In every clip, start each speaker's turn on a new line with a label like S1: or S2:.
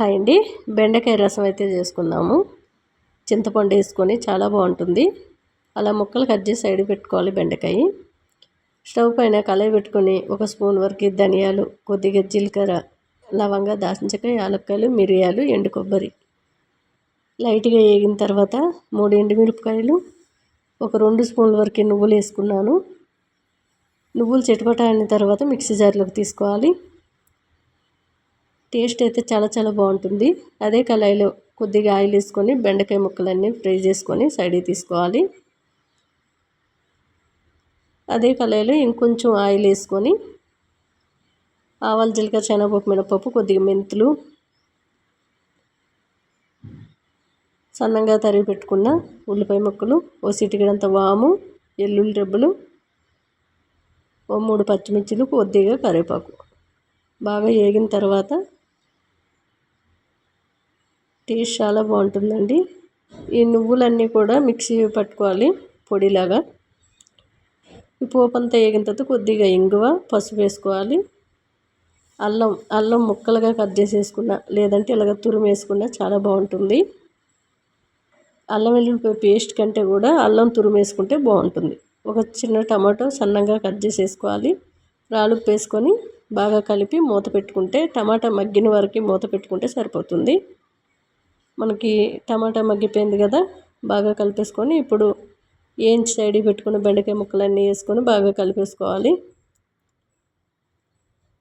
S1: Hi అండి బెండకాయ రసం అయితే చేసుకుందాము. చింతపండు వేసుకొని చాలా బాగుంటుంది. అలా ముక్కలు కట్ చేసి సైడ్ పెట్టుకోవాలి బెండకాయ. స్టవ్ పైన కళాయి పెట్టుకొని ఒక స్పూన్ వరకు ధనియాలు కొద్దిగా జీలకర్ర లవంగా దాచించక యాలక్కాయలు మిరియాలు ఎండు కొబ్బరి. లైట్గా వేగిన తర్వాత మూడు ఎండుమిరపకాయలు ఒక రెండు స్పూన్ల వరకు నువ్వులు వేసుకున్నాను. నువ్వులు చిటపట అయిన తర్వాత మిక్సీ జార్లోకి తీసుకోవాలి. టేస్ట్ అయితే చాలా చాలా బాగుంటుంది. అదే కళాయిలో కొద్దిగా ఆయిల్ వేసుకొని బెండకాయ ముక్కలన్నీ ఫ్రై చేసుకొని సైడ్కి తీసుకోవాలి. అదే కళాయిలో ఇంకొంచెం ఆయిల్ వేసుకొని ఆవాలు జీలకర్ర శనగపప్పు మినపప్పు కొద్దిగా మెంతులు సన్నంగా తరిగి పెట్టుకున్న ఉల్లిపాయ ముక్కలు ఓ సిటికడంత వాము ఎల్లుల్లి రెబ్బలు ఓ మూడు పచ్చిమిర్చిలు కొద్దిగా కరివేపాకు. బాగా వేగిన తర్వాత టేస్ట్ చాలా బాగుంటుందండి. ఈ నువ్వులన్నీ కూడా మిక్సీ పట్టుకోవాలి పొడిలాగా. ఈ పోపు అంతా వేగిన తర్వాత కొద్దిగా ఇంగువ పసుపు వేసుకోవాలి. అల్లం అల్లం ముక్కలుగా కట్ చేసేసుకున్న లేదంటే ఇలాగ తురుము వేసుకున్న చాలా బాగుంటుంది. అల్లం వెల్లుల్లిపాయ పేస్ట్ కంటే కూడా అల్లం తురుము వేసుకుంటే బాగుంటుంది. ఒక చిన్న టమాటో సన్నంగా కట్ చేసేసుకోవాలి. రాలుపు వేసుకొని బాగా కలిపి మూత పెట్టుకుంటే టమాటా మగ్గిన వరకు మూత పెట్టుకుంటే సరిపోతుంది. మనకి టమాటా మగ్గిపోయింది కదా బాగా కలిపేసుకొని ఇప్పుడు ఏం సైడ్ పెట్టుకున్న బెండకాయ ముక్కలన్నీ వేసుకొని బాగా కలిపేసుకోవాలి.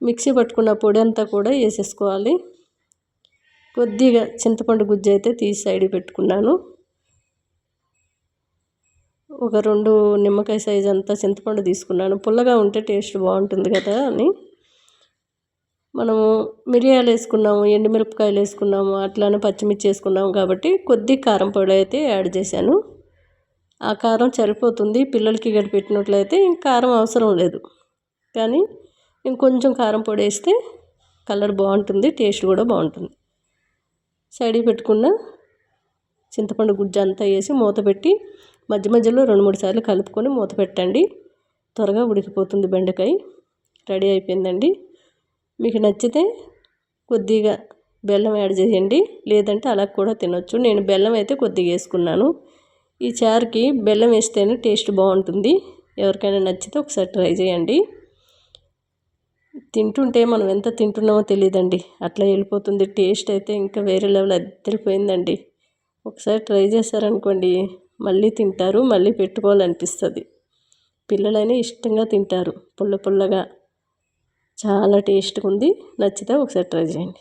S1: మిక్సీ పట్టుకున్న పొడి అంతా కూడా వేసేసుకోవాలి. కొద్దిగా చింతపండు గుజ్జు అయితే తీసి సైడ్ పెట్టుకున్నాను. ఒక రెండు నిమ్మకాయ సైజ్ అంతా చింతపండు తీసుకున్నాను. పుల్లగా ఉంటే టేస్ట్ బాగుంటుంది కదా అని. మనము మిరియాలు వేసుకున్నాము ఎండుమిరపకాయలు వేసుకున్నాము అట్లానే పచ్చిమిర్చి వేసుకున్నాము కాబట్టి కొద్ది కారం పొడి అయితే యాడ్ చేశాను. ఆ కారం సరిపోతుంది పిల్లలకి గడి పెట్టినట్లయితే ఇంక కారం అవసరం లేదు. కానీ ఇంకొంచెం కారం పొడి వేస్తే కలర్ బాగుంటుంది టేస్ట్ కూడా బాగుంటుంది. సైడ్కి పెట్టుకున్న చింతపండు గుజ్జు అంతా వేసి మూత పెట్టి మధ్య మధ్యలో రెండు మూడు సార్లు కలుపుకొని మూత పెట్టండి. త్వరగా ఉడికిపోతుంది బెండకాయ. రెడీ అయిపోయిందండి. మీకు నచ్చితే కొద్దిగా బెల్లం యాడ్ చేయండి. లేదంటే అలా కూడా తినొచ్చు. నేను బెల్లం అయితే కొద్దిగా వేసుకున్నాను. ఈ చారుకి బెల్లం వేస్తేనే టేస్ట్ బాగుంటుంది. ఎవరికైనా నచ్చితే ఒకసారి ట్రై చేయండి. తింటుంటే మనం ఎంత తింటున్నామో తెలియదండి అట్లా వెళ్ళిపోతుంది. టేస్ట్ అయితే ఇంకా వేరే లెవెల్ అద్దరిపోయిందండి. ఒకసారి ట్రై చేశారనుకోండి మళ్ళీ తింటారు మళ్ళీ పెట్టుకోవాలనిపిస్తుంది. పిల్లలైనా ఇష్టంగా తింటారు పుల్ల పుల్లగా. చాలా టేస్ట్గా ఉంది. నచ్చితే ఒకసారి ట్రై చేయండి.